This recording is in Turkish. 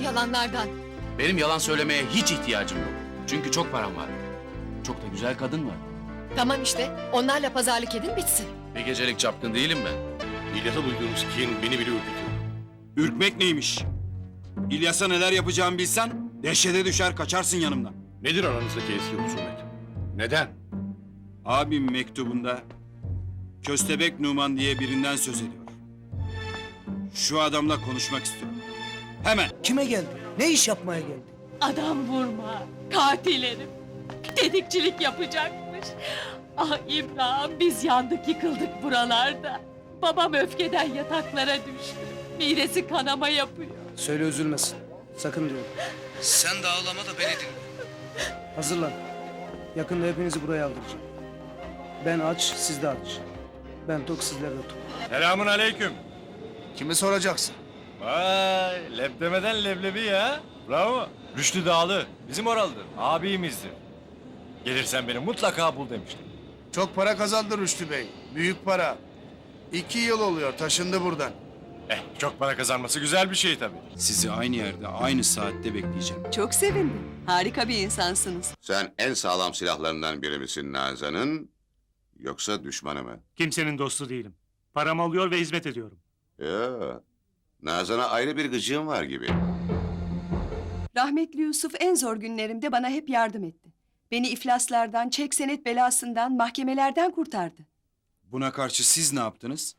yalanlardan. Benim yalan söylemeye hiç ihtiyacım yok. Çünkü çok param var. Çok da güzel kadın var. Tamam işte onlarla pazarlık edin bitsin. Bir gecelik çapkın değilim ben. İlyas'a duyduğunuz kin beni bile ürkütüyor. Ürkmek neymiş? İlyas'a neler yapacağımı bilsen dehşete düşer kaçarsın yanımdan. Nedir aranızdaki eski husumet? Neden? Abim mektubunda Köstebek Numan diye birinden söz ediyor. Şu adamla konuşmak istiyorum. Hemen. Kime geldi? Ne iş yapmaya geldi? Adam vurma, katil herif. Dedikçilik yapacakmış. Ah İbrahim, biz yandık yıkıldık buralarda. Babam öfkeden yataklara düştü. Midesi kanama yapıyor. Söyle üzülmesin. Sakın diyorum. Sen de ağlama da beni dinle. Hazırlan. Yakında hepinizi buraya aldıracağım. Ben aç, siz de aç. Ben tok, sizler de tok. Selamun aleyküm. Kimi soracaksın? Vay, leb demeden leblebi ya. Bravo. Rüştü Dağlı, bizim oralıdır, abimizdir. Gelirsen beni mutlaka bul demiştim. Çok para kazandı Rüştü Bey. Büyük para. İki yıl oluyor taşındı buradan. Eh, çok para kazanması güzel bir şey tabii. Sizi aynı yerde, aynı saatte bekleyeceğim. Çok sevindim. Harika bir insansınız. Sen en sağlam silahlarından biri misin Nazan'ın? Yoksa düşmanı mı? Kimsenin dostu değilim. Param alıyor ve hizmet ediyorum. Ya, Nazan'a ayrı bir gıcığım var gibi. Rahmetli Yusuf en zor günlerimde bana hep yardım etti. Beni iflaslardan, çek senet belasından, mahkemelerden kurtardı. Buna karşı siz ne yaptınız?